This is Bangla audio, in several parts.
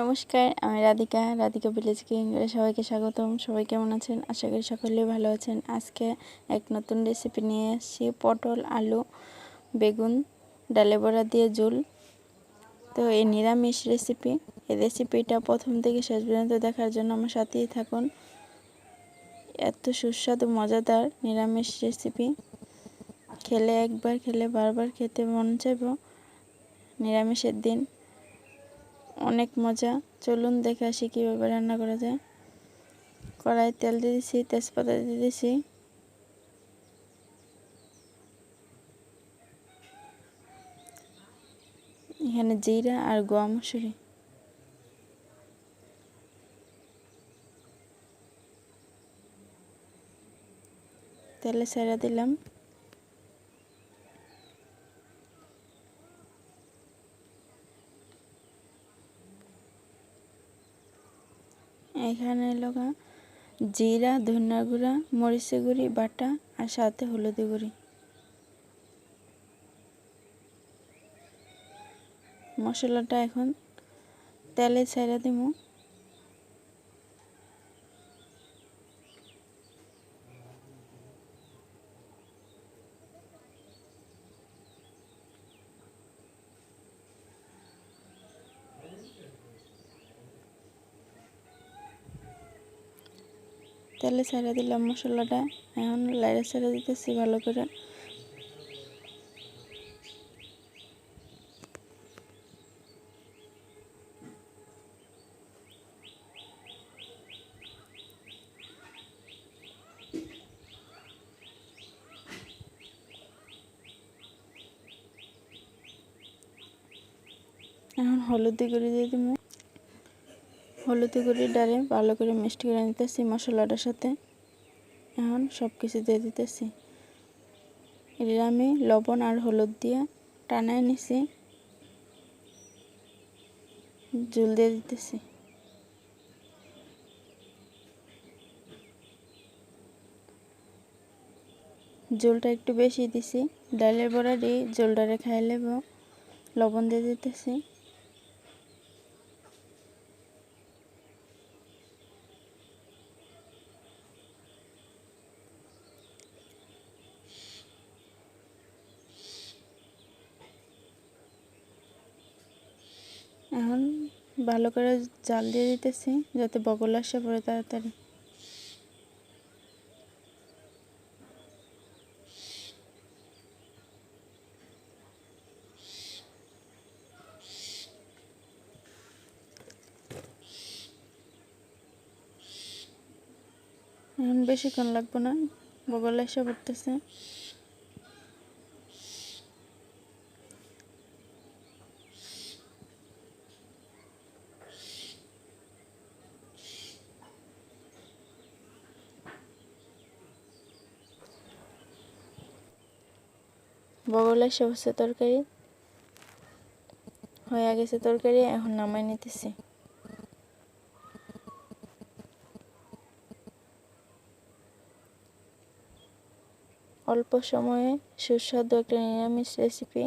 নমস্কার, আমি রাধিকা রাধিকা ভিলেজ কিংয়ে সবাইকে স্বাগতম। সবাই কেমন আছেন? আশা করি সকলেই ভালো আছেন। আজকে এক নতুন রেসিপি নিয়ে এসেছি, পটল, আলু, বেগুন, ডালে বড়া দিয়ে ঝোল। তো এই নিরামিষ রেসিপি এই রেসিপিটা প্রথম থেকে শেষ পর্যন্ত দেখার জন্য আমার সাথেই থাকুন। এত সুস্বাদু, মজাদার নিরামিষ রেসিপি খেলে একবার, খেলে বারবার খেতে মন চাইব। নিরামিষের দিন। অনেক মজা। চলুন দেখে আসি কীভাবে রান্না করা যায়। কড়াই তেল দিয়ে দিছি, তেজপাতা দিয়ে দিছি। এখানে জিরা আর গোয়া মসুরি। তেলে সেরা দিলাম। এখানে লগা জিরা, ধনিয়া গুঁড়া মরিচে গুঁড়ি, বাটা আর সাথে হলুদি গুঁড়ি। মশলাটা এখন তেলে ছেড়ে দিব। তেলে ছেড়ে দিলাম মশলাটা। এখন লাইরে ছেড়ে দিতেছি ভালো করে। এখন হলুদ গুঁড়ি দিয়ে দিব। হলুদ গুঁড়ি ডালে ভালো করে মিষ্টি করে নিতেছি, মশলাটার সাথে। এখন সব কিছু দিয়ে দিতেছি। এর আমি লবণ আর হলুদ দিয়ে টানায় নিছি। জল দিয়ে দিতেছি। জলটা একটু বেশি দিছি। ডালের বড়া দিয়ে জলটারে খাই লেব। লবণ দিয়ে দিতেছি। এখন ভালো করে জাল দিয়ে দিতেছি, যাতে বগল আসে পড়ে তাড়াতাড়ি। এখন বেশিক্ষণ লাগবে না, বগল এসে পড়তেছে। বগলা সবসে তরকারি। হয়ে গেছে তরকারি, এখন নামাই নিতেছি। অল্প সময়ে সুস্বাদু একটা নিরামিষ রেসিপি।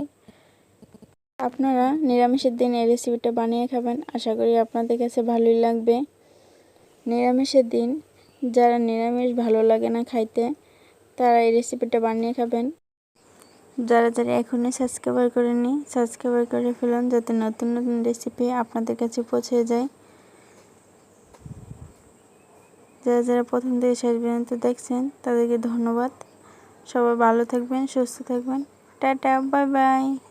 আপনারা নিরামিষের দিন এই রেসিপিটা বানিয়ে খাবেন, আশা করি আপনাদের কাছে ভালোই লাগবে। নিরামিষের দিন, যারা নিরামিষ ভালো লাগে না খাইতে, তারা এই রেসিপিটা বানিয়ে খাবেন। যারা যারা এখনই সাবস্ক্রাইবার করেনি সাবস্ক্রাইবার করে ফেলুন যাতে নতুন নতুন রেসিপি আপনাদের কাছে পৌঁছে যায়। যারা যারা প্রথম থেকে শেষ পর্যন্ত দেখছেন, তাদেরকে ধন্যবাদ। সবাই ভালো থাকবেন, সুস্থ থাকবেন। Tata, bye bye.